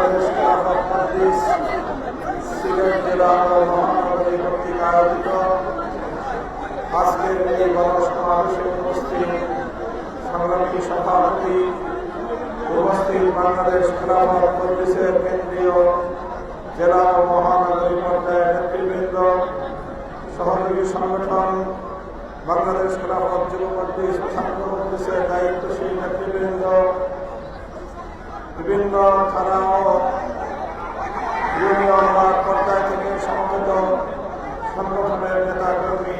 খেলাফত মজলিস সিলেট জেলা মহানগরী কর্তৃক আয়োজিত আজকের এই গণসমাবেশে উপস্থিত সংগ্রামী সভাপতি উপস্থিত বাংলাদেশ খেলাফত মজলিসের কেন্দ্রীয় জেলা ও মহানগরী পর্যায়ের নেতৃবৃন্দ সহযোগী সংগঠন বাংলাদেশ খেলাফত যুব মজলিসের দায়িত্বশীল নেতৃবৃন্দ বিভিন্ন থানা ও ইউনিয়ন ওয়ার্ড পর্যায় থেকে সমবেত সংগঠনের নেতাকর্মী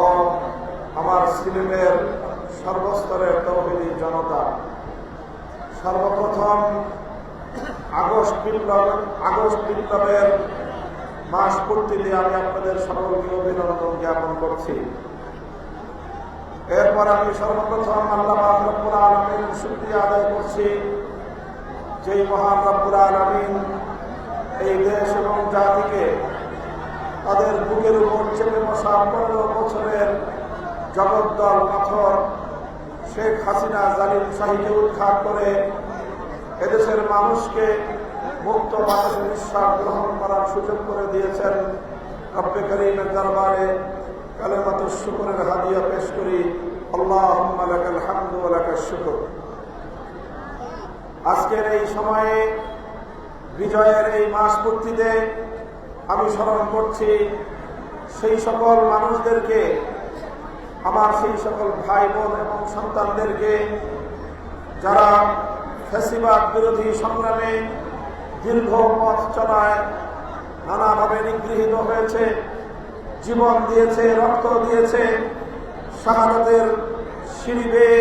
ও আমার সিলেটের সর্বস্তরের তৌহিদি জনতা। সর্বপ্রথম আগস্ট বিপ্লব, আগস্ট বিপ্লবের মাস পূর্তিতে আমি আপনাদের সকলকে অভিনন্দন জ্ঞাপন করছি। এরপর আমি সর্বপ্রথম আল্লাহ রব্বুল আলমীর শুক্রিয়া আদায় করছি যেই মহান রব্বুল এই দেশ এবং জাতিকে তাদের বুকের উপর চেপে বসা পনেরো বছরের জগদ্দল পাথর শেখ হাসিনা জালিম শাহীকে উদ্ধার করে এদেশের মানুষকে মুক্ত মানুষের নিঃশ্বাস গ্রহণ করার সুযোগ করে দিয়েছেন রব্বে করিমের দরবারে কালেমাত শুকরের হাদিয়া পেশ করি। আল্লাহ লাকাল হামদু লাকাশ শুকর। আজকের এই সময়ে, বিজয়ের এই মাস পূর্তিতে আমি স্মরণ করছি সেই সকল মানুষদেরকে, আমার সেই সকল ভাই বোন এবং সন্তানদেরকে, যারা ফেসিবাদ বিরোধী সংগ্রামে দীর্ঘ পথ চলায় নানাভাবে নিগৃহীত হয়েছে, জীবন দিয়েছে, রক্ত দিয়েছে, শাহাদাতের সিঁড়ি বেয়ে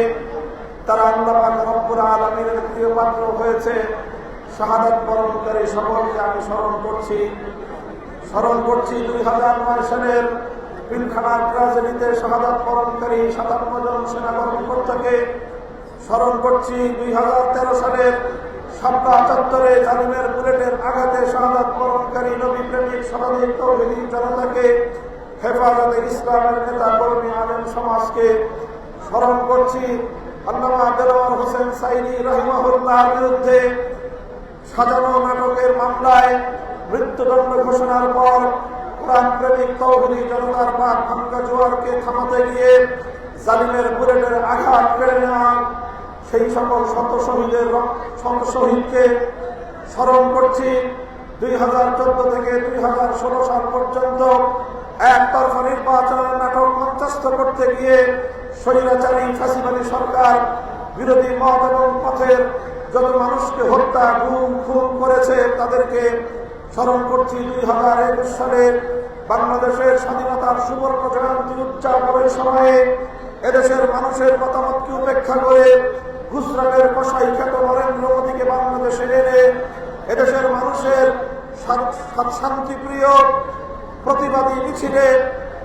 তারা আল্লাহ রব্বুল আলমীর প্রিয় পাত্র হয়েছে। শাহাদাত বরণকারী সকলকে আমি স্মরণ করছি। স্মরণ করছি দুই হাজার নয় সালের পিলখানার ট্রাজেডিতে শাহাদাত বরণকারী সাতান্ন জন সেনা কর্মকর্তাকে স্মরণ করছি দুই হাজার তেরো সালের সাতটা চত্বরে জালিমের বুলেটের আঘাতে শাহাদাত বরণকারী নবী প্রেমিক শতাধিক তৌহিদি জনতাকে হেফাজতে ইসলামের নেতা কর্মী আলেম সমাজকে স্মরণ করছি। আল্লামা দেলোয়ার হোসেন সাইনি রহিমাহুল্লাহর বিরুদ্ধে সাজানো নাটকের মামলায় মৃত্যুদণ্ড ঘোষণার পর কোরআন প্রেমিক জোয়ারকে থামাতে গিয়ে জালিমের বুলেটের আঘাত কেড়ে নেওয়া সেই সকল শত শহীদের স্মরণ করছি। দুই হাজার চোদ্দ থেকে দুই হাজার ষোলো সাল পর্যন্ত একতরফা নির্বাচনের নাটক মঞ্চস্থ করতে গিয়ে স্বৈরাচারী ফাঁসিবাদী সরকার, বিরোধী মত এবং পথের যত মানুষকে হত্যা, গুম, খুন করেছে, তাদেরকে স্মরণ করছি দুই হাজার একুশ সালে বাংলাদেশের স্বাধীনতার সুবর্ণ জয়ন্তী উদযাপনের সময়ে এদেশের মানুষের মতামতকে উপেক্ষা করে গুজরাটের কষাই খ্যাত নরেন্দ্র মোদীকে বাংলাদেশে এনে এদেশের মানুষের শান্তিপ্রিয় প্রতিবাদী মিছিলে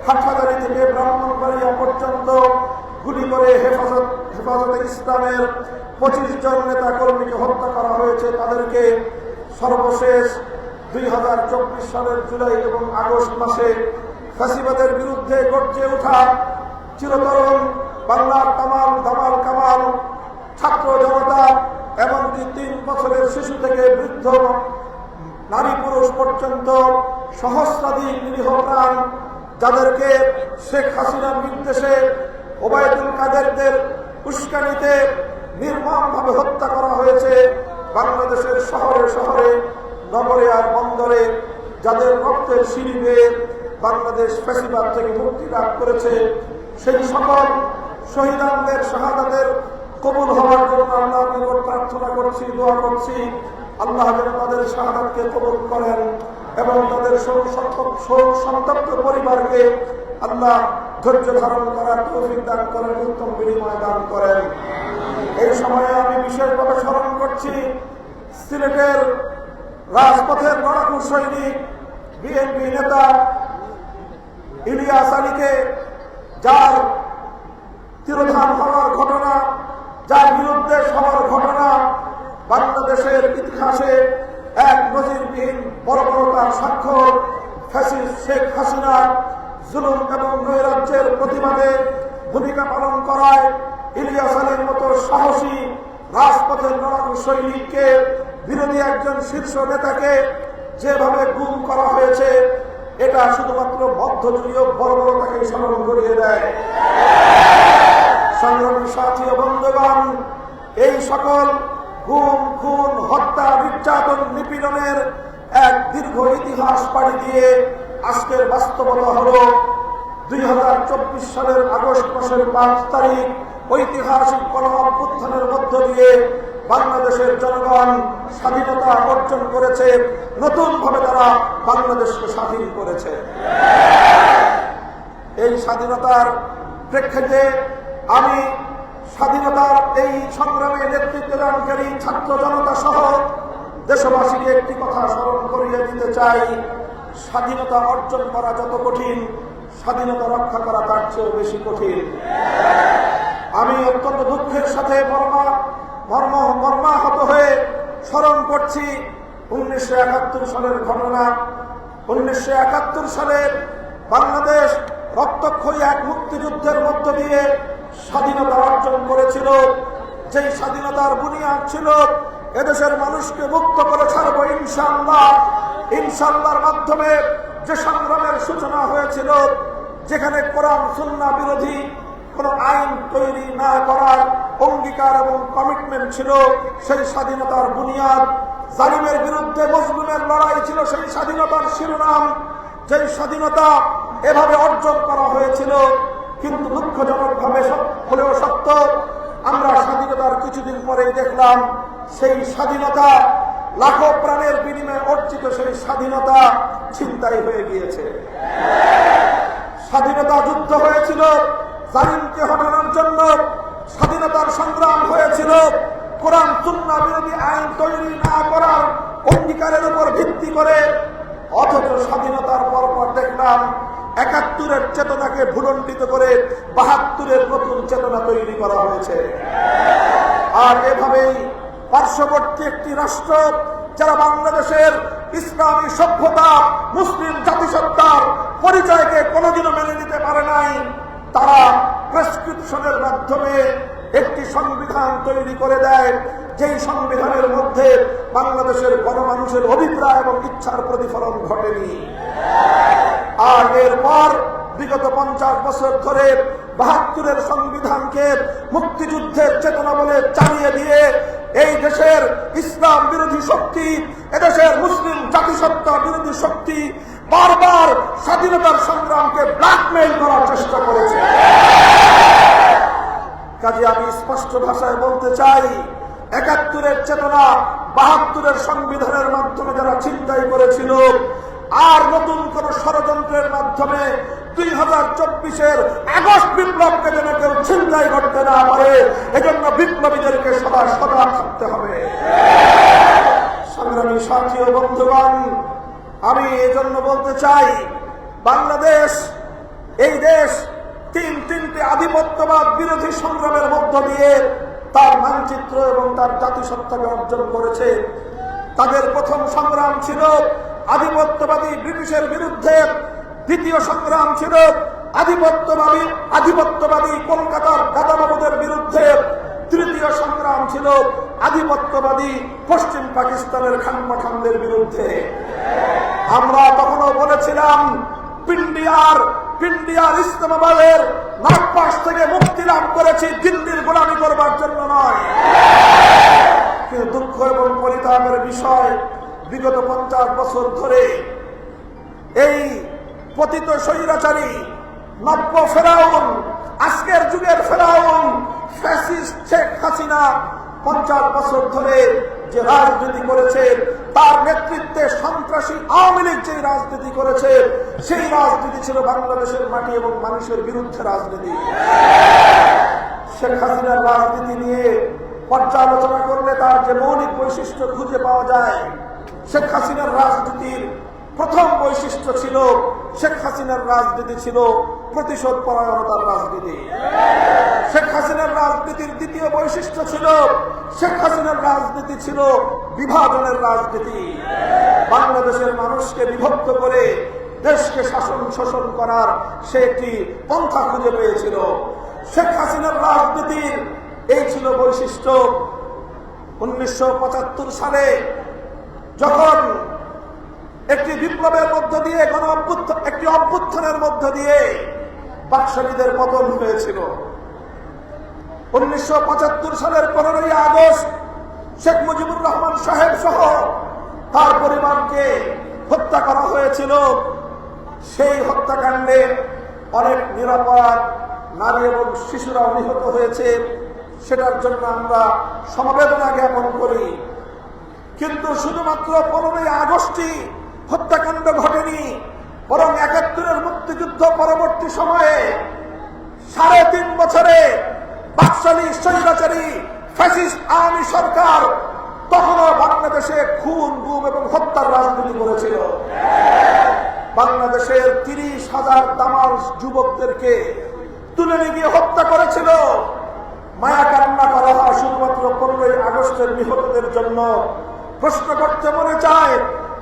হাটহাজারি থেকে ব্রাহ্মণবাড়িয়া পর্যন্ত গুলি করে হেফাজত, হেফাজতে ইসলামের পঁচিশ জন নেতা কর্মীকে হত্যা করা হয়েছে। তাদেরকে সর্বশেষ দুই হাজার চব্বিশ সালের জুলাই এবং আগস্ট মাসে ফ্যাসিবাদের বিরুদ্ধে গর্জে ওঠা চিরতরণ বাংলার তামাল দামাল কামাল, ছাত্র জনতা, এমনকি তিন বছরের শিশু থেকে বৃদ্ধ নারী পুরুষ পর্যন্ত সহস্রাধিক নিরীহ প্রাণ, যাদেরকে শেখ হাসিনার নির্দেশে ওবায়দুল কাদেরদের উস্কানিতে নির্মমভাবে হত্যা করা হয়েছে বাংলাদেশের শহরে শহরে, নগরে আর বন্দরে, যাদের রক্তের সিঁড়ি বেয়ে বাংলাদেশ ফেসিবাদ থেকে মুক্তি লাভ করেছে। সেই সকল শহীদানদের, শাহাদাতের কবুল হওয়ার জন্য আল্লাহ নিকট প্রার্থনা করছি, দোয়া করছি। আল্লাহ তাদের শাহাদাতকে কবুল করেন এবং তাদের শোক সন্তপ্ত পরিবারকে আল্লাহ ধৈর্য ধারণ করার তৌফিক দান করেন, উত্তম বিনিময় দান করেন। এই সময়ে আমি বিশেষভাবে স্মরণ করছি সিলেটের রাজপথের লড়াকু সৈনিক, বিএনপি নেতা ইলিয়াস আলীকে, যার তিরোধান হওয়ার ঘটনা, যার বিরুদ্ধে হওয়ার ঘটনা, বাংলাদেশের ইতিহাসে এক নজিরবিহীন বড় বড়তার স্বাক্ষর, ফ্যাসিস্ট শেখ হাসিনা জুলুম এবং নৈরাজ্যের প্রতিবাদে ভূমিকা পালন করায় ইলিয়াস আলীর মতো সাহসী রাজপথের লড়াকু সৈনিককে বিরোধী একজন শীর্ষ নেতাকে যেভাবে গুম করা হয়েছে, এটা শুধুমাত্র মধ্যযুগীয় বর্বরতাকে স্মরণ করিয়ে দেয়। সংগ্রামী সাথী বন্ধুগণ, এই সকল গুম, খুন, হত্যা, নির্যাতন, নিপীড়নের এক দীর্ঘ ইতিহাস পাড়ি দিয়ে আজকের বাস্তবতা হল দুই হাজার চব্বিশ সালের আগস্ট মাসের পাঁচ তারিখ, ঐতিহাসিক গণ অভ্যুত্থানের মধ্য দিয়ে বাংলাদেশের জনগণ স্বাধীনতা অর্জন করেছে, নতুনভাবে তারা বাংলাদেশকে স্বাধীন করেছে। এই স্বাধীনতার প্রেক্ষিতে আমি স্বাধীনতার এই সংগ্রামে নেতৃত্ব দানকারী ছাত্র জনতা সহ দেশবাসীকে একটি কথা স্মরণ করিয়ে দিতে চাই। স্বাধীনতা অর্জন করা যত কঠিন, স্বাধীনতা রক্ষা করা তার চেয়েও বেশি কঠিন। আমি অত্যন্ত দুঃখের সাথে মর্মা মর্ম মর্মাহত হয়ে স্মরণ করছি উনিশশো একাত্তর সালের ঘটনা। উনিশশো একাত্তর সালের বাংলাদেশ রক্তক্ষয়ী এক মুক্তিযুদ্ধের মধ্য দিয়ে স্বাধীনতা অর্জন করেছিল। যেই স্বাধীনতার বুনিয়াদ ছিল, এদেশের মানুষকে মুক্ত করে ছাড়বো ইনশাল্লাহ ইনশাল্লাহর মাধ্যমে যে সংগ্রামের সূচনা হয়েছিল, যেখানে কোরআন, সুন্না বিরোধী কোন আইন তৈরি না করার অঙ্গীকার এবং কমিটমেন্ট ছিল, সেই স্বাধীনতার বুনিয়াদ। জালিমের বিরুদ্ধে মজলুমের লড়াই ছিল, সেই স্বাধীনতার শিরোনাম। যেই স্বাধীনতা এভাবে অর্জন করা হয়েছিল, কিন্তু দুঃখজনক ভাবে হলেও সত্য, আমরা স্বাধীনতার কিছুদিন পরে দেখলাম, সেই স্বাধীনতা লাখো প্রাণের বিনিময়ে অর্জিত সেই স্বাধীনতা ছিনতাই হয়ে গিয়েছে। স্বাধীনতা যুদ্ধ হয়েছিল জালিমকে হটানোর জন্য স্বাধীনতার সংগ্রাম হয়েছিল। কোরআন সুন্না বিরোধী আইন তৈরি না করার অঙ্গীকারের উপর ভিত্তি করে অথচ স্বাধীনতার পরপর দেখলাম একাত্তরের চেতনাকে ভুলণ্ডিত করে বাহাত্তরের নতুন চেতনা তৈরি করা হয়েছে। আর এভাবেই পার্শ্ববর্তী একটি রাষ্ট্র যারা বাংলাদেশের ইসলামী সভ্যতা, মুসলিম জাতিসত্তার পরিচয়কে কোনোদিনও মেনে নিতে পারে নাই, তারা প্রেসক্রিপশনের মাধ্যমে একটি সংবিধান তৈরি করে দেয়, যেই সংবিধানের মধ্যে বাংলাদেশের গণমানুষের অভিপ্রায় এবং ইচ্ছার প্রতিফলন ঘটেনি। আর এরপর বিগত পঞ্চাশ বছর ধরে বাহাত্তরের সংবিধানকে মুক্তিযুদ্ধের চেতনা বলে চালিয়ে দিয়ে এই দেশের ইসলাম বিরোধী শক্তি, এদেশের মুসলিম জাতিসত্তা বিরোধী শক্তি বারবার স্বাধীনতার সংগ্রামকে ব্ল্যাকমেইল করার চেষ্টা করেছে। কাজে আমি স্পষ্ট ভাষায় বলতে চাই, একাত্তরের চেতনা বাহাত্তরের সংবিধানের মাধ্যমে যারা চিন্তাই করেছিল, আর নতুন কোন ষড়যন্ত্রের মাধ্যমে দুই হাজার চব্বিশের আগস্ট যেন কেউ না এজন্য হবে। সংগ্রামী ও আমি এজন্য বলতে চাই, বাংলাদেশ, এই দেশ তিন তিনটি আধিপত্যবাদ বিরোধী সংগ্রামের মধ্য দিয়ে তার মানচিত্র এবং তার জাতিসত্তাকে অর্জন করেছে। তাদের প্রথম সংগ্রাম ছিল আধিপত্যবাদী ব্রিটিশের বিরুদ্ধে দ্বিতীয় সংগ্রাম ছিল আধিপত্যবাদী আধিপত্যবাদী কলকাতার দাদাবাবুদের বিরুদ্ধে। তৃতীয় সংগ্রাম ছিল আধিপত্যবাদী পশ্চিম পাকিস্তানের খানপাঠানদের বিরুদ্ধে। আমরা তখনও বলেছিলাম, পিন্ডিয়ার পিন্ডিয়ার ইসলামাবাদের নাগপাশ থেকে মুক্তি লাভ করেছি, দিল্লির গোলামি করবার জন্য নয়। কিন্তু দুঃখ এবং পরিতাপের বিষয়, বিগত পঞ্চাশ বছর ধরে এই পতিত স্বৈরাচারী, নব্য ফেরাউন, আজকের যুগের ফেরাউন শেখ হাসিনা পঞ্চাশ বছর ধরে যে রাজনীতি করেছে, তার নেতৃত্বে সন্ত্রাসী আওয়ামী লীগ যে রাজনীতি করেছে, সেই রাজনীতি ছিল বাংলাদেশের মাটি এবং মানুষের বিরুদ্ধে রাজনীতি। শেখ হাসিনার রাজনীতি নিয়ে পর্যালোচনা করলে তার যে মৌলিক বৈশিষ্ট্য খুঁজে পাওয়া যায়, শেখ হাসিনার রাজনীতির প্রথম বৈশিষ্ট্য ছিল শেখ হাসিনার রাজনীতি ছিল প্রতিশোধ পরায়ণতার রাজনীতি। শেখ হাসিনার রাজনীতির দ্বিতীয় বৈশিষ্ট্য ছিল শেখ হাসিনার রাজনীতি ছিল বিভাজনের রাজনীতি। বাংলাদেশের মানুষকে বিভক্ত করে দেশকে শাসন শোষণ করার সে একটি পন্থা খুঁজে পেয়েছিল। শেখ হাসিনার রাজনীতির এই ছিল বৈশিষ্ট্য। উনিশশো পঁচাত্তর সালে যখন একটি বিপ্লবের মধ্য দিয়ে, গণ একটি অভ্যুত্থানের মধ্য দিয়ে বাকশালীদের পতন হয়েছিল। উনিশশো পঁচাত্তর সালের পনেরোই আগস্ট শেখ মুজিবুর রহমান সাহেব সহ তার পরিবারকে হত্যা করা হয়েছিল। সেই হত্যাকাণ্ডে অনেক নিরাপদ নারী এবং শিশুরাও নিহত হয়েছে। সেটার জন্য আমরা সমবেদনা জ্ঞাপন করি। কিন্তু শুধুমাত্র পনেরোই আগস্টই হত্যাকাণ্ড ঘটেনি, বরং একাত্তরের মুক্তিযুদ্ধ পরবর্তী সময়ে সাড়ে তিন বছরে বাকশালী স্বৈরাচারী ফ্যাসিস্ট সরকার তখনও বাংলাদেশে খুন, গুম এবং হত্যার রাজনীতি করেছিল। বাংলাদেশের তিরিশ হাজার তামাল যুবকদেরকে তুলে নিয়ে হত্যা করেছিল। মায়া কান্না করা হয় শুধুমাত্র পনেরোই আগস্টের নিহতদের জন্য। প্রশ্ন করতে মনে চায়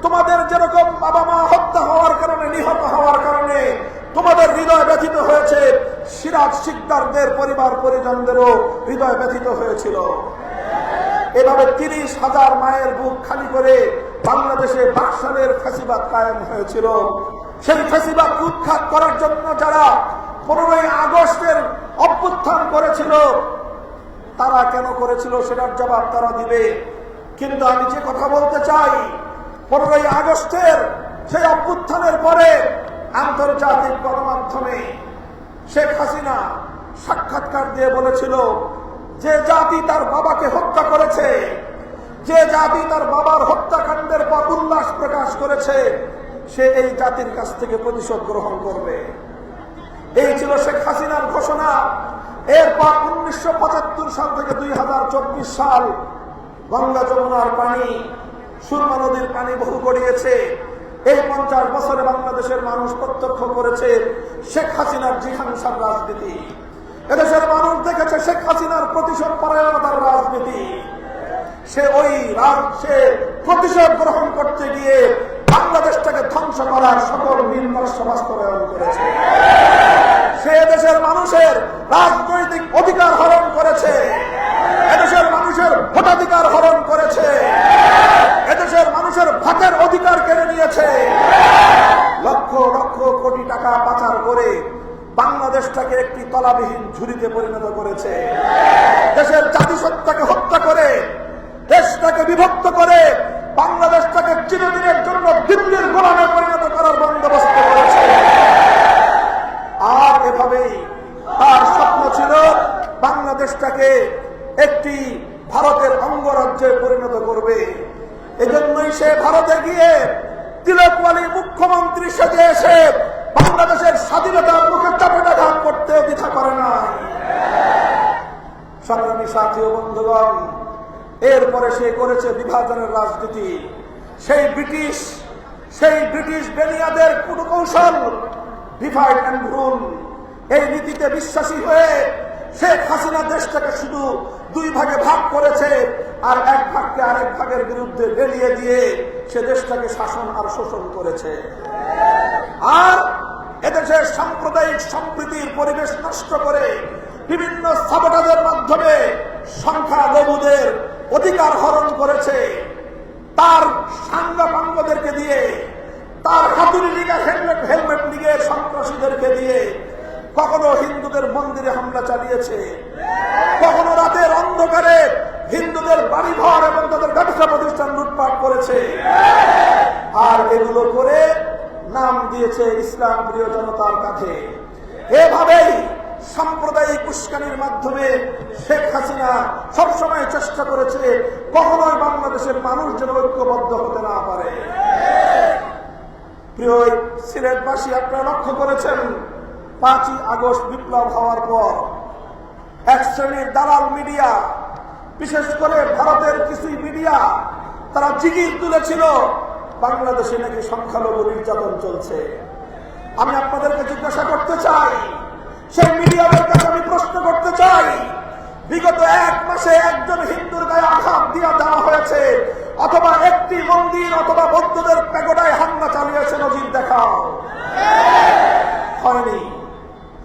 তোমাদের যেরকম বাবা মা হত্যা হওয়ার কারণে, নিহত হওয়ার কারণে তোমাদের হৃদয় ব্যথিত হয়েছে, সিরাজ শিকদারদের পরিবার পরিজনদেরও হৃদয় ব্যথিত হয়েছিল। এভাবে তিরিশ হাজার মায়ের বুক খালি করে বাংলাদেশে বাকশালের ফ্যাসিবাদ কায়েম হয়েছিল। সেই ফ্যাসিবাদ উৎখাত করার জন্য যারা পনেরোই আগস্টের অভ্যুত্থান করেছিল, তারা কেন করেছিল সেটার জবাব তারা দিবে। কিন্তু আমি যে কথা বলতে চাই পনেরোই আগস্টের সেই অভ্যুত্থানের পরে আন্তর্জাতিক গণমাধ্যমে শেখ হাসিনা সাক্ষাৎকার দিয়ে বলেছিল, যে জাতি তার বাবাকে হত্যা করেছে, যে জাতি তার বাবার হত্যাকাণ্ডের পর উল্লাস প্রকাশ করেছে, সে এই জাতির কাছ থেকে প্রতিশোধ গ্রহণ করবে। এই ছিল শেখ হাসিনার ঘোষণা। এরপর উনিশশো পঁচাত্তর সাল থেকে দুই হাজার চব্বিশ সাল গঙ্গা যমুনার পানি সুরমা নদীর পানি বহু গড়িয়েছে। এই পঞ্চাশ বছরে বাংলাদেশের মানুষ প্রত্যক্ষ করেছে শেখ হাসিনার জিহাংসার রাজনীতি। এদেশের মানুষ দেখেছে শেখ হাসিনার প্রতিশোধ পরায়ণতার রাজনীতি। সে ওই সে প্রতিশোধ গ্রহণ করতে গিয়ে বাংলাদেশটাকে ধ্বংস করার সকল নির্মর্ষ বাস্তবায়ন করেছে। সে দেশের মানুষের রাজনৈতিক অধিকার হরণ করেছে। এদেশের মানুষের ভোটাধিকার হরণ করেছে। মানুষের ভাতের অধিকার কেড়ে নিয়েছে। লক্ষ লক্ষ কোটি টাকা পাচার করে বাংলাদেশটাকে একটি তলাবিহীন ঝুড়িতে পরিণত করেছে। দেশের জাতিসত্তাকে হত্যা করে, দেশটাকে বিভক্ত করে, বাংলাদেশটাকে চিরদিনের জন্য দিল্লির গোলামে পরিণত করার বন্দোবস্ত করেছে। আর এভাবেই তার স্বপ্ন ছিল বাংলাদেশটাকে একটি ভারতের অঙ্গরাজ্যে পরিণত করবে। এজন্যই সে ভারতে গিয়ে তিলকওয়ালি মুখ্যমন্ত্রী সেজে এসে বাংলাদেশের স্বাধীনতার মুখে চাপেটাঘাত করতে দ্বিধা করে নাই। সংগ্রামী সাথী ও বন্ধুগণ, এরপরে সে করেছে বিভাজনের রাজনীতি। সেই ব্রিটিশ সেই ব্রিটিশ বেনিয়াদের কৌশল ডিভাইড অ্যান্ড রুল এই নীতিতে বিশ্বাসী হয়ে শেখ হাসিনা দেশটাকে শুধু দুই ভাগে ভাগ করেছে। আর এক ভাগকে আরেক ভাগের বিরুদ্ধে বেরিয়ে দিয়ে সে দেশটাকে শাসন আর শোষণ করেছে। আর এদেশের সাম্প্রদায়িক সম্প্রীতির পরিবেশ নষ্ট করে বিভিন্ন সাবটাদের মাধ্যমে সংখ্যা লঘুদের অধিকার হরণ করেছে। তার সাঙ্গাপাঙ্গদেরকে দিয়ে, তার হাতুড়ি লিগা হেলমেট হেলমেট লিগে সন্ত্রাসীদেরকে দিয়ে কখনো হিন্দুদের মন্দিরে হামলা চালিয়েছে? কখনো রাতের অন্ধকারে হিন্দুদের বাড়িঘর এবং তাদের ব্যবসা প্রতিষ্ঠান লুটপাট করেছে? আর এগুলো করে নাম দিয়েছে ইসলাম প্রিয় জনতার কাছে। এভাবেই সাম্প্রদায়িক উস্কানির মাধ্যমে শেখ হাসিনা সবসময় চেষ্টা করেছে কখনোই বাংলাদেশের মানুষ যেন ঐক্যবদ্ধ হতে না পারে। প্রিয় সিলেটবাসী, আপনারা লক্ষ্য করেছেন পাঁচই আগস্ট বিপ্লব হওয়ার পর এক শ্রেণির দালাল মিডিয়া, বিশেষ করে ভারতের কিছুই মিডিয়া, তারা জিগির তুলেছিল, বাংলাদেশে নাকি সংখ্যালঘু নির্যাতন চলছে। আমি আপনাদেরকে জিজ্ঞাসা করতে চাই, সেই মিডিয়াদের কাছে আমি প্রশ্ন করতে চাই, বিগত এক মাসে একজন হিন্দুর গায়ে আঘাত দিয়ে দেওয়া হয়েছে, অথবা একটি মন্দির অথবা বৌদ্ধদের প্যাগোডায় হামলা চালিয়েছে, নজির দেখাও।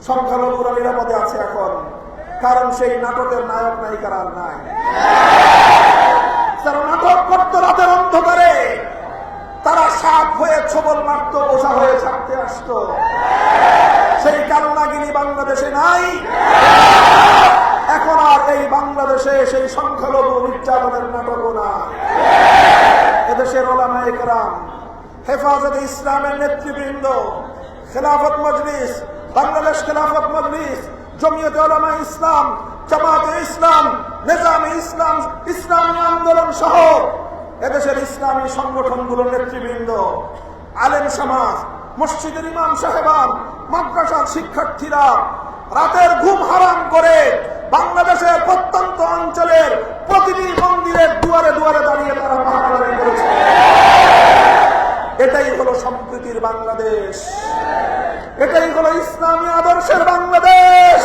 সংখ্যালঘুরা নিরাপদে আছে এখন। কারণ সেই নাটকের নায়ক, নায়িকারা আর নাই। নাটক করতো রাতের অন্ধকারে, তারা সাপ হয়ে ছবল মারত, বোঝা হয়ে ছাড়তে আসতো। সেই কান্নাগিনি বাংলাদেশে নাই। এখন আর এই বাংলাদেশে সেই সংখ্যালঘু নির্যাতনের নাটকও না এদেশের ওলামা একরাম হেফাজতে ইসলামের নেতৃবৃন্দ, খেলাফত মজলিস বাংলাদেশ খেলাফত মজলিস, জমিয়তে ওলামা ইসলাম জামাতে ইসলাম, নেজামে ইসলাম, ইসলামী আন্দোলন সহ এদেশের ইসলামী সংগঠনগুলোর নেতৃবৃন্দ, আলেম সমাজ, মসজিদের ইমাম সাহেবান, মাদ্রাসার শিক্ষার্থীরা রাতের ঘুম হারাম করে বাংলাদেশের প্রত্যন্ত অঞ্চলের প্রতিটি মন্দিরের দুয়ারে দুয়ারে দাঁড়িয়ে তারা পাহাড়ি করেছে এটাই হলো সম্প্রীতির বাংলাদেশ। এটাই হলো ইসলামী আদর্শের বাংলাদেশ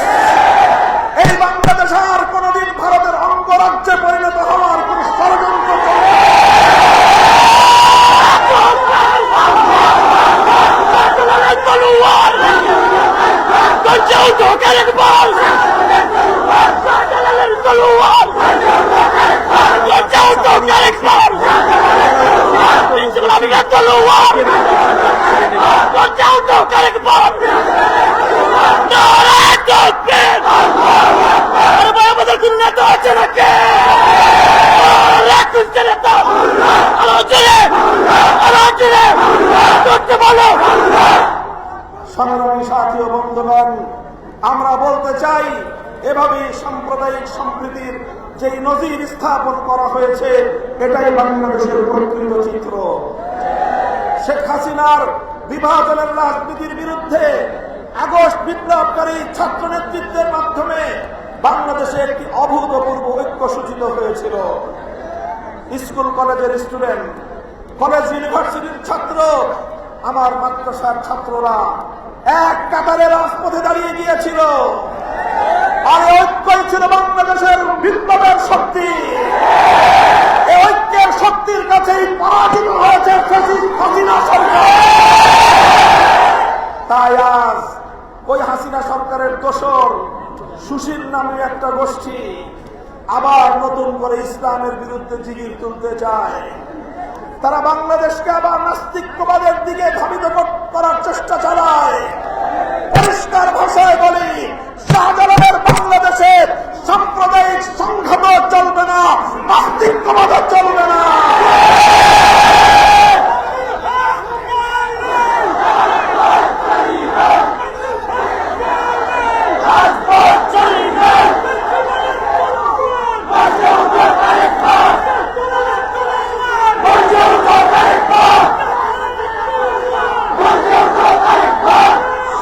আর কোনদিন ভারতের অঙ্গরাজ্যে পরিণত হওয়ার কোন ষড়যন্ত্র চলবে না। তলোয়ার গঞ্জাও ঢোকার একবার শাহজালালের তলোয়ার গঞ্জাও ঢোকার একবার ইসলামিকা তলোয়ার গঞ্জাও ঢোকার একবার নারায় তকবীর আরে ভাই আমাদের কোন নেতা আছে নাকি রাখুন নেতা আলোচনে আলোচনে করতে বলো সংগ্রামী সাথী ও বন্ধুগণ আমরা বলতে চাই এভাবে সাম্প্রদায়িক সম্প্রীতির যে নজির স্থাপন করা হয়েছে, এটাই বাংলাদেশের প্রকৃত চিত্র। শেখ হাসিনার বিভাজনের রাজনীতির বিরুদ্ধে আগস্ট বিপ্লবকারী ছাত্র নেতৃত্বের মাধ্যমে বাংলাদেশে একটি অভূতপূর্ব ঐক্য সূচিত হয়েছিল। স্কুল কলেজের স্টুডেন্ট, কলেজ ইউনিভার্সিটির ছাত্র, আমার মাদ্রাসার ছাত্ররা এক কাতারে রাজপথে দাঁড়িয়ে গিয়েছিল। আর ঐক্যই ছিল বাংলাদেশের বিপ্লবের শক্তি। ঐক্যের শক্তির কাছেই পরাজিত হয়েছে সরকার। তাই আজ ওই হাসিনা সরকারের দোসর সুশীল নামে একটা গোষ্ঠী আবার নতুন করে ইসলামের বিরুদ্ধে জিগির তুলতে চায়। তারা বাংলাদেশকে আবার নাস্তিক্যবাদের দিকে ধাবিত কর- করার চেষ্টা চালায়। পরিষ্কার ভাষায় বলি, শাহজালালের বাংলাদেশে সাম্প্রদায়িক সংঘাত চলবে না আর্থিক চলবে না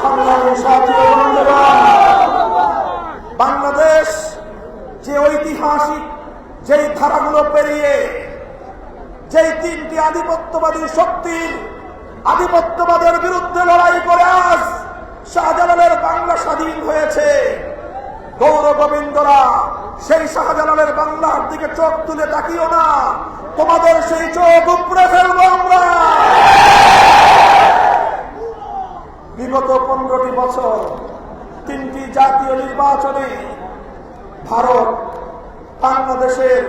সংগ্রামী সাথী ও বন্ধুগণ, বাংলাদেশ যে ঐতিহাসিক যেই ধারাগুলো পেরিয়ে যেই তিনটি আধিপত্যবাদী শক্তির আধিপত্যবাদের বিরুদ্ধে লড়াই করে আজ শাহজালালের বাংলা স্বাধীন হয়েছে গৌর গোবিন্দরা সেই শাহজালালের বাংলার দিকে চোখ তুলে তাকিও না তোমাদের সেই চোখ উপড়ে ফেলব আমরা বিগত পনেরোটি বছর তিনটি জাতীয় নির্বাচনে ভারত বাংলাদেশের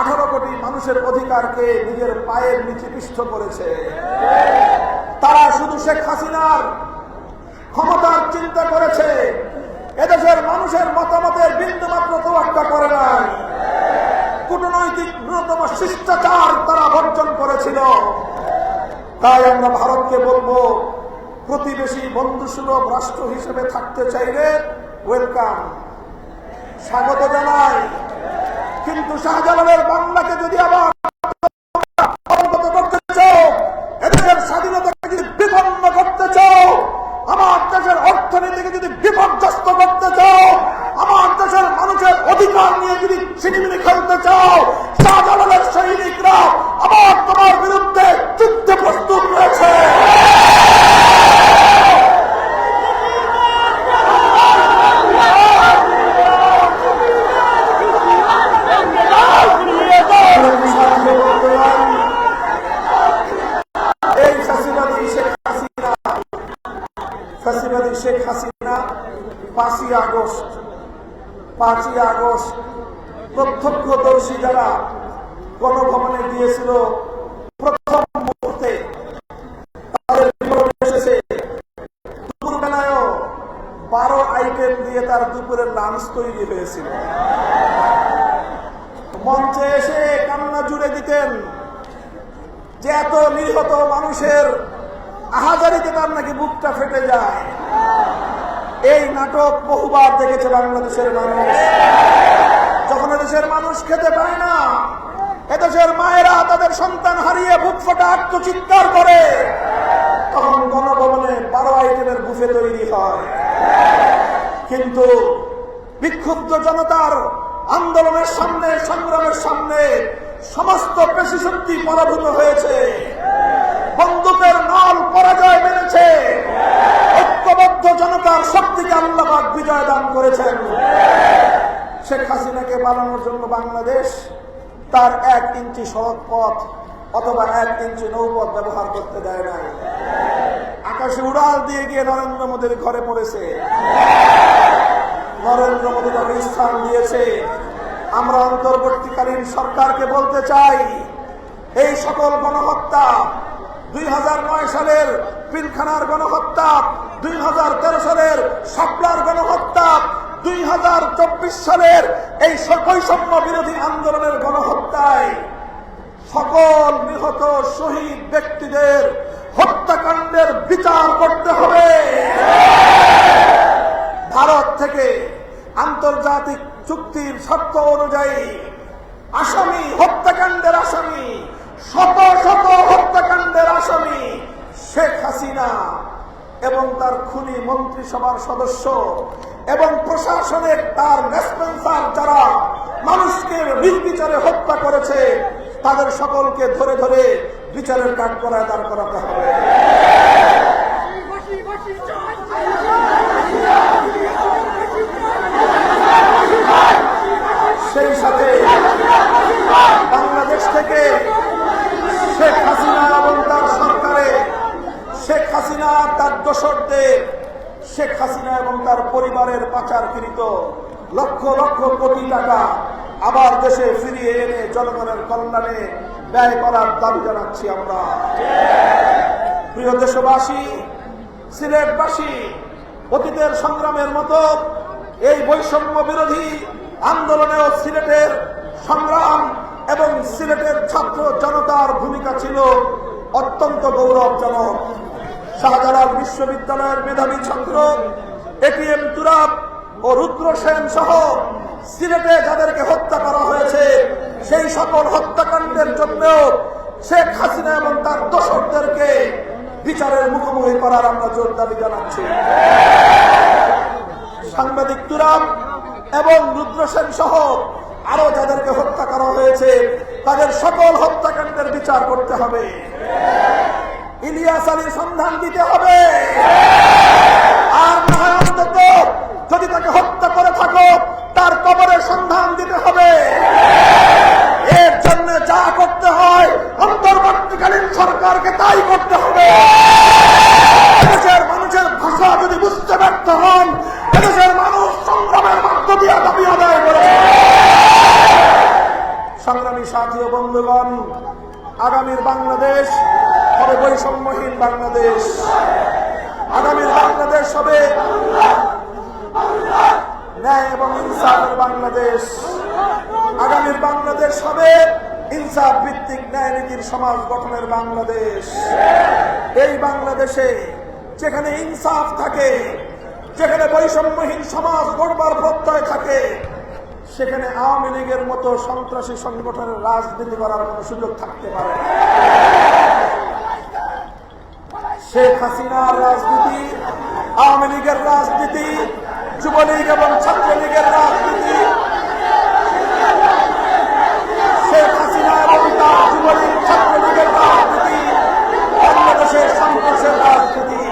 আঠারো কোটি মানুষের অধিকারকে নিজের পায়ের নিচে পিষ্ট করেছে। তারা শুধু শেখ হাসিনার ক্ষমতার চিন্তা করেছে। এদেশের মানুষের মতামতের বিন্দুমাত্র তোয়াক্কা করে নাই। কূটনৈতিক ন্যূনতম শিষ্টাচার তারা বর্জন করেছিল। তাই আমরা ভারতকে বলব, প্রতিবেশী বন্ধুসুলভ রাষ্ট্র হিসেবে থাকতে চাইলে ওয়েলকাম। স্বাগত জানাই। কিন্তু শাহজালালের বাংলাকে যদি আবার অবগত করতে চাও এদেশের স্বাধীনতাকে যদি বিপন্ন করতে চাও আমার দেশের অর্থনীতিকে যদি বিপর্যস্ত করতে চাও আমার দেশের মানুষের অধিকার নিয়ে যদি সিনেমিনি খেলতে চাও শাহজালালের সৈনিকরা আবার তোমার বিরুদ্ধে যুদ্ধে প্রস্তুত রয়েছে এই ফাঁসিবাদী শেখ হাসিনা ফাঁসিবাদী শেখ হাসিনা পাঁচই আগস্ট পাঁচই আগস্ট প্রত্যক্ষদর্শী যারা গণভবনে গিয়েছিল, প্রথম মুহূর্তে বারো আইটেম দিয়ে তার দুপুরের লাঞ্চ তৈরি হয়েছিল। মঞ্চে এসে কান্না জুড়ে দিতেন যে এত নিহত মানুষের আহাজারিতে তার নাকি বুকটা ফেটে যায়। এই নাটক বহুবার দেখেছে বাংলাদেশের মানুষ। যখন এদেশের মানুষ খেতে পায় না, এদেশের মায়েরা তাদের সন্তান হারিয়ে বুক ফোটা আত্মচিৎকার করে, তখন গণভবনে বারো আইটেমের বুফে তৈরি হয়। কিন্তু বিক্ষুব্ধ জনতার আন্দোলনের সামনে, সংগ্রামের সামনে সমস্ত পেশি শক্তি পরাভূত হয়েছে। বন্দুকের নল পরাজয় মেনেছে ঐক্যবদ্ধ জনতার শক্তিকে আল্লাহাক বিজয় দান করেছেন। শেখ হাসিনাকে বানানোর জন্য বাংলাদেশ তার এক ইঞ্চি সড়ক পথ অথবা এক ইঞ্চি নৌপথ ব্যবহার করতে দেয় নাই। আকাশে উড়াল দিয়ে গিয়ে নরেন্দ্র মোদীর ঘরে পড়েছে। নরেন্দ্র মোদী তাকে স্থান দিয়েছে। আমরা অন্তর্বর্তীকালীন সরকারকে বলতে চাই, এই সকল গণহত্যা দুই হাজার নয় সালের পিলখানার গণহত্যা, দুই হাজার তেরো সালের সাপলার গণহত্যা, দুই হাজার চব্বিশ সালের এই বৈষম্য বিরোধী আন্দোলনের গণহত্যায় সকল নিহত শহীদ ব্যক্তিদের হত্যাকাণ্ডের বিচার করতে হবে। ভারত থেকে আন্তর্জাতিক চুক্তির শর্ত অনুযায়ী আসামি, হত্যাকাণ্ডের আসামি শত শত হত্যাকাণ্ডের আসামি শেখ হাসিনা এবং তার খুনি মন্ত্রিসভার সদস্য এবং প্রশাসনের তার রেসপন্সার যারা মানুষকে নির্বিচারে হত্যা করেছে, তাদের সকলকে ধরে ধরে বিচারের কাঠ করায় দাঁড় করাতে হবে। সেই সাথে বাংলাদেশ থেকে শেখ হাসিনা এবং তার সরকারে। শেখ হাসিনা তার দোসরদের শেখ হাসিনা এবং তার পরিবারের পাচারকৃত লক্ষ লক্ষ কোটি টাকা আবার দেশে ফিরিয়ে এনে জনগণের কল্যাণে ব্যয় করার দাবি জানাচ্ছি আমরা। প্রিয় দেশবাসী, সিলেটবাসী, অতীতের সংগ্রামের মতো এই বৈষম্য বিরোধী আন্দোলনেও সিলেটের সংগ্রাম এবং সিলেটের ছাত্র জনতার ভূমিকা ছিল অত্যন্ত গৌরবজনক। শাহজালাল বিশ্ববিদ্যালয়ের মেধাবী ছাত্র এটিএম তুরাব ও রুদ্র সেন সহ সিলেটে যাদেরকে হত্যা করা হয়েছে, সেই সকল হত্যাকাণ্ডের জন্যও শেখ হাসিনা এবং তার দোসরদেরকে বিচারের মুখোমুখি করার আমরা জোর দাবি জানাচ্ছি। সাংবাদিক তুরাম এবং রুদ্রসেন সহ আরও যাদেরকে হত্যা করা হয়েছে, তাদের সকল হত্যাকাণ্ডের বিচার করতে হবে। ইলিয়াস আলীর সন্ধান দিতে হবে। আর যদি তাকে হত্যা করে থাকো তার কবরের সন্ধান দিতে হবে এর জন্য যা করতে হয় অন্তর্বর্তীকালীন সরকারকে তাই করতে হবে এদেশের মানুষের ভাষা যদি বুঝতে ব্যর্থ হন এদেশের মানুষ সংগ্রামের মধ্য দিয়ে দাবি আদায় করে সংগ্রামী সাথী ও বন্ধুগণ আগামীর বাংলাদেশ হবে বৈষম্যহীন বাংলাদেশ। আগামীর বাংলাদেশ হবে। ন্যায় এবং ইনসাফের বাংলাদেশ। আগামীর বাংলাদেশ হবে ইনসাফ ভিত্তিক ন্যায় নীতির সমাজ গঠনের বাংলাদেশ। এই বাংলাদেশে যেখানে ইনসাফ থাকে, যেখানে বৈষম্যহীন সমাজ গড়বার প্রত্যয় থাকে, সেখানে আওয়ামী লীগের মতো সন্ত্রাসী সংগঠনের রাজনীতি করার কোনো সুযোগ থাকতে পারে না। শেখ হাসিনার রাজনীতি, আওয়ামী লীগের রাজনীতি, যুবলীগ এবং ছাত্রলীগের রাজনীতি। শেখ হাসিনা এবং তার যুবলীগ, ছাত্রলীগের রাজনীতি, বাংলাদেশের সন্ত্রাসের রাজনীতি।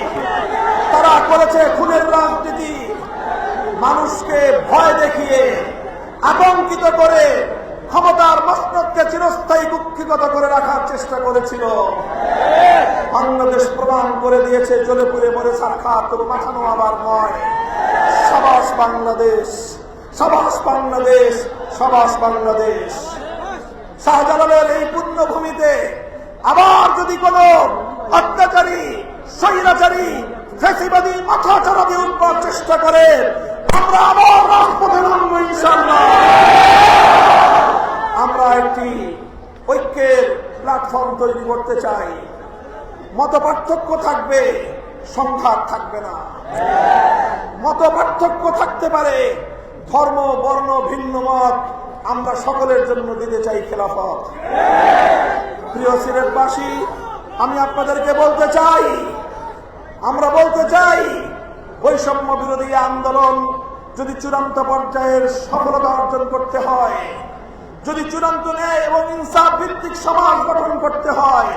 তারা করেছে খুনের রাজনীতি। মানুষকে ভয় দেখিয়ে, আতঙ্কিত করে, ক্ষমতার মস্তককে চিরস্থায়ী কুক্ষিগত করে রাখার চেষ্টা করেছিল। বাংলাদেশ প্রমাণ করে দিয়েছে, জ্বলে পুড়ে মরে সাক্ষাৎ তবু পাঠানো আবার নয়। সাবাস বাংলাদেশ সাবাস বাংলাদেশ সাবাস বাংলাদেশ। শাহজালালের এই পুণ্যভূমিতে আবার যদি কোন অত্যাচারী, স্বৈরাচারী, ফেসিবাদী মাথা চারা উঠবার চেষ্টা করে, আমরা আবার রাজপথে নামবো আমরা একটি ঐক্যের প্ল্যাটফর্ম তৈরি করতে চাই। মত পার্থক্য থাকবে, সংঘাত থাকবে না। মত পার্থক্য থাকতে পারে, ধর্ম, বর্ণ, ভিন্ন মত আমরা সকলের জন্য দিতে চাই খেলাফত। প্রিয় সিলেটবাসী, আমি আপনাদেরকে বলতে চাই, আমরা বলতে চাই, বৈষম্য বিরোধী আন্দোলন যদি চূড়ান্ত পর্যায়ের সফলতা অর্জন করতে হয়, যদি চূড়ান্ত ন্যায় এবং ইনসাফ ভিত্তিক সমাজ গঠন করতে হয়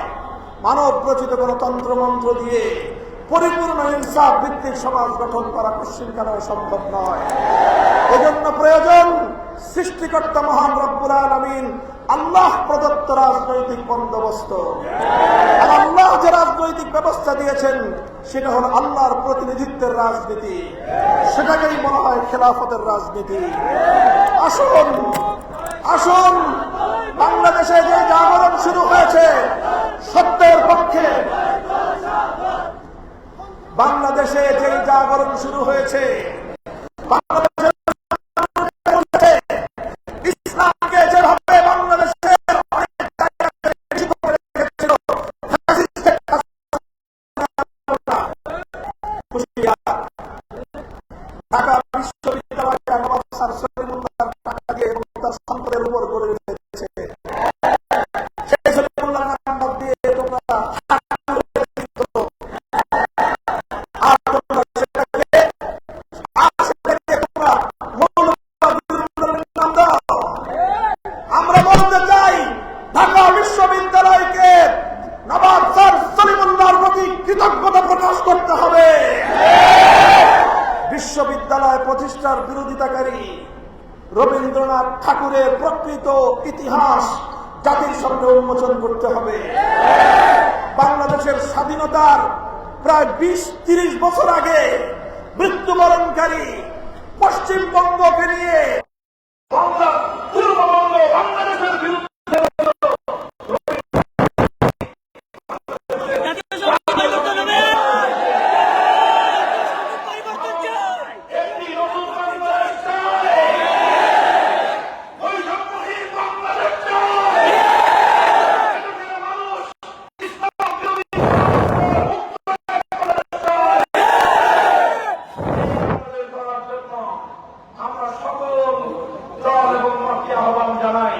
মানব রচিত গণতন্ত্র মন্ত্র দিয়ে পরিপূর্ণ ইনসাফ ভিত্তিক সমাজ গঠন করা কশ্চিন কেন সম্ভব নয়। এজন্য প্রয়োজন সৃষ্টিকর্তা মহান রব্বুল আলমিন আল্লাহ প্রদত্ত রাজনৈতিক বন্দোবস্ত। আল্লাহ যে রাজনৈতিক ব্যবস্থা দিয়েছেন, সেটা হল আল্লাহর প্রতিনিধিত্বের রাজনীতি। সেটাকেই বলা হয় খেলাফতের রাজনীতি। আসুন আসুন, বাংলাদেশে যে জাগরণ শুরু হয়েছে সত্যের পক্ষে। বাংলাদেশে যে জাগরণ শুরু হয়েছে প্রতিষ্ঠার বিরোধিতাকারী রবীন্দ্রনাথ ঠাকুরের প্রকৃত ইতিহাস জাতির সঙ্গে উন্মোচন করতে হবে। বাংলাদেশের স্বাধীনতার প্রায় বিশ, তিরিশ বছর আগে মৃত্যুবরণকারী পশ্চিমবঙ্গকে নিয়ে বাংলা পূর্ববঙ্গ বাংলাদেশের বিরুদ্ধে জাতীয় সংসদ পরিবর্তন হবে পরিবর্তন চাই একটি নতুন বাংলাদেশ চাই বৈষম্যহীন বাংলাদেশ চাই এদেশের মানুষ ইসলাম বিরোধী বাংলাদেশ গড়ার জন্য আমরা সকল দল এবং মতকে আহ্বান জানাই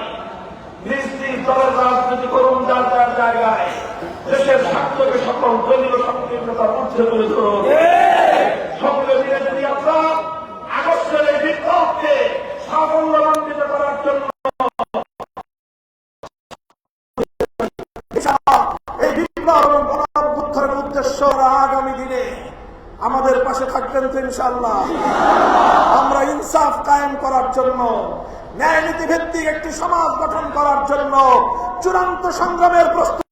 নিজ নিজ দলের রাজনীতি করুন যার যার জায়গায় দেশের স্বার্থকে সকল দলীয় সংকীর্ণতার মধ্যে তুলে ধরুন সকলে মিলে যদি আমরা আগস্টের এই বিপ্লবকে সাফল্যমণ্ডিত করার জন্য এই বিপ্লব এবং গণঅভ্যুত্থানের উদ্দেশ্য আগামী দিনে আমাদের পাশে থাকবেন তো ইনশাল্লাহ আমরা ইনসাফ কায়েম করার জন্য ন্যায় নীতি ভিত্তিক একটি সমাজ গঠন করার জন্য চূড়ান্ত সংগ্রামের প্রস্তুত